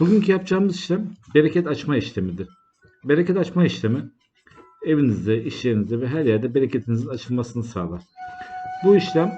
Bugünkü yapacağımız işlem bereket açma işlemidir. Bereket açma işlemi evinizde, iş yerinizde ve her yerde bereketinizin açılmasını sağlar. Bu işlem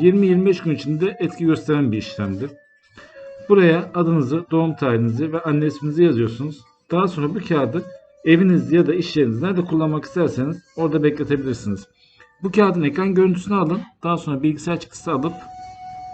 20-25 gün içinde etki gösteren bir işlemdir. Buraya adınızı, doğum tarihinizi ve anne isminizi yazıyorsunuz. Daha sonra bu kağıdı evinizde ya da iş yerinizde nerede kullanmak isterseniz orada bekletebilirsiniz. Bu kağıdın ekran görüntüsünü alın. Daha sonra bilgisayar çıktısı alıp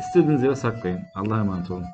istediğiniz yere saklayın. Allah'a emanet olun.